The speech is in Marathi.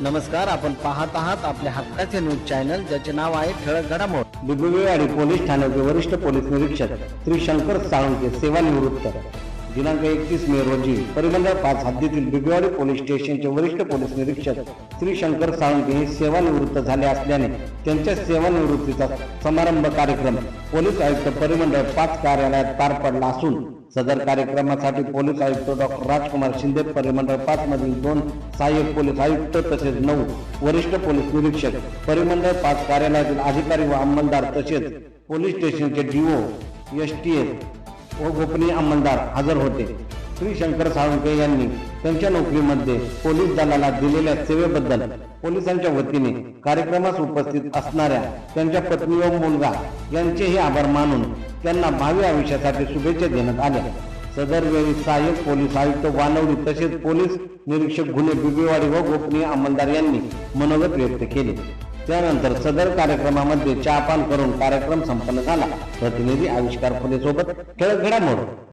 नमस्कार आपण पाहत आहात आपल्या हक्काचे न्यूज चॅनल ज्याचे नाव आहे ठळक घडामोड. बिबवेवाडी पोलीस ठाण्याचे वरिष्ठ पोलीस निरीक्षक श्री शंकर साळुंके सेवानिवृत्त. दिनांक एकतीस मे रोजी परिमंडळ पाच हद्दीतील बिबवेवाडी पोलीस स्टेशनचे वरिष्ठ पोलीस निरीक्षक श्री शंकर साळुंके हे सेवानिवृत्त झाले असल्याने त्यांच्या सेवानिवृत्तीचा समारंभ कार्यक्रम पोलीस आयुक्त परिमंडळ पाच कार्यालयात पार पडला असून सदर कार्यक्रमासाठी पोलीस आयुक्त डॉक्टर राजकुमार शिंदे परिमंडळ पाच मधील दोन सहाय्यक पोलीस आयुक्त तसेच नऊ वरिष्ठ पोलीस निरीक्षक परिमंडळ पाच कार्यालयातील अधिकारी व अंमलदार तसेच पोलीस स्टेशनचे डीओ एस टी एस व गोपनीय अंमलदार हजर होते. श्री शंकर साळुंके यांनी त्यांच्या नोकरीमध्ये पोलीस दलाला दिलेल्या सेवेबद्दल पोलिसांच्या वतीने कार्यक्रमास उपस्थित असणाऱ्या त्यांच्या पत्नी व मुलगा यांचेही आभार मानून त्यांना भावी आयुष्यासाठी शुभेच्छा देण्यात आल्या. सदर वेळी सहाय्यक पोलीस आयुक्त वानवडी तसेच पोलीस निरीक्षक गुन्हे बिबेवाडी व गोपनीय अंमलदार यांनी मनोगत व्यक्त केले. त्यानंतर सदर कार्यक्रमामध्ये चहापान करून कार्यक्रम संपन्न झाला. प्रतिनिधी आविष्कार फुले सोबत ठळक घडामोड